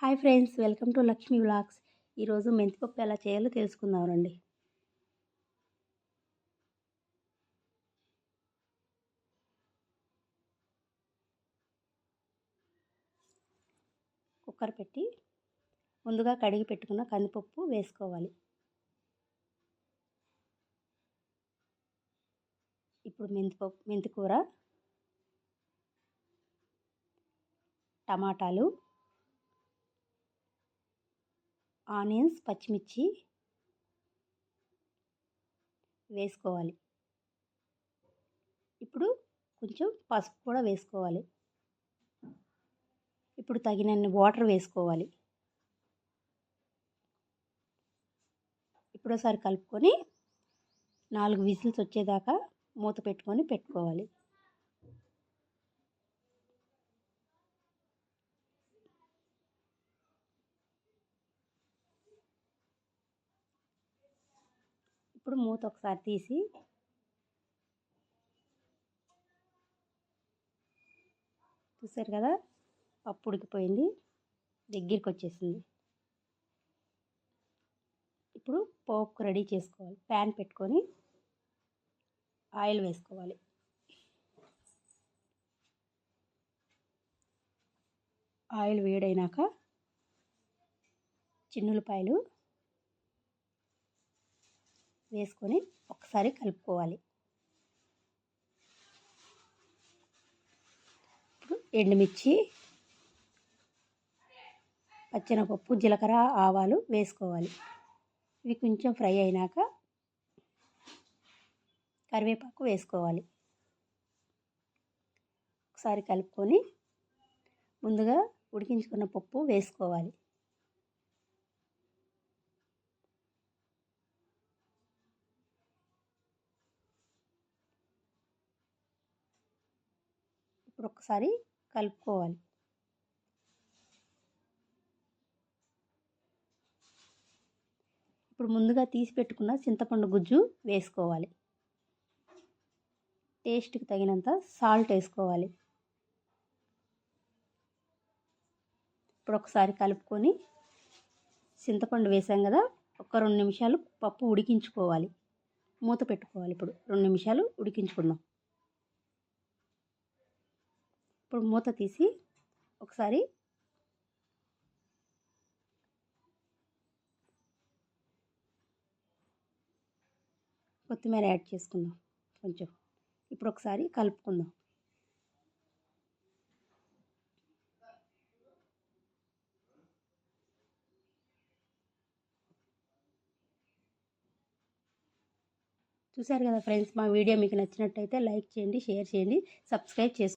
Hi friends welcome to Lakshmi blogs ఈరోజు మెంతిపప్పు ఎలా చేయాలో తెలుసుకుందాం రండి. కుక్కర్ పెట్టి ముందుగా కడిగి పెట్టుకున్న కందిపప్పు వేసుకోవాలి. ఇప్పుడు మెంతిపప్పు మెంతికూర టమాటాలు ఆనియన్స్ పచ్చిమిర్చి వేసుకోవాలి. ఇప్పుడు కొంచెం పసుపు కూడా వేసుకోవాలి. ఇప్పుడు తగినన్ని వాటర్ వేసుకోవాలి. ఇప్పుడు ఒకసారి కలుపుకొని నాలుగు విజిల్స్ వచ్చేదాకా మూత పెట్టుకొని పెట్టుకోవాలి. ఇప్పుడు మూత ఒకసారి తీసి చూసారు కదా? పప్పు ఉడికిపోయింది. దగ్గరికి వచ్చేసింది. ఇప్పుడు పోపు రెడీ చేసుకోవాలి. ప్యాన్ పెట్టుకొని ఆయిల్ వేసుకోవాలి. ఆయిల్ వేడైనాక చిన్నులపాయలు వేసుకొని ఒకసారి కలుపుకోవాలి. ఇప్పుడు ఎండుమిర్చి పచ్చెనపప్పు జీలకర్ర ఆవాలు వేసుకోవాలి. ఇవి కొంచెం ఫ్రై అయినాక కరివేపాకు వేసుకోవాలి. ఒకసారి కలుపుకొని ముందుగా ఉడికించుకున్న పప్పు వేసుకోవాలి. ఇప్పుడు ఒకసారి కలుపుకోవాలి. ఇప్పుడు ముందుగా తీసి పెట్టుకున్న చింతపండు గుజ్జు వేసుకోవాలి. టేస్ట్కి తగినంత సాల్ట్ వేసుకోవాలి. ఇప్పుడు ఒకసారి కలుపుకొని చింతపండు వేసాం కదా ఒక రెండు నిమిషాలు పప్పు ఉడికించుకోవాలి. మూత పెట్టుకోవాలి ఇప్పుడు రెండు నిమిషాలు ఉడికించుకుందాం. ఇప్పుడు మూత తీసి ఒకసారి కొత్తిమీర యాడ్ చేసుకుందాం కొంచెం. ఇప్పుడు ఒకసారి కలుపుకుందాం. చూసారు కదా ఫ్రెండ్స్ మా వీడియో మీకు నచ్చినట్టయితే లైక్ చేయండి షేర్ చేయండి సబ్స్క్రైబ్ చేసుకోండి.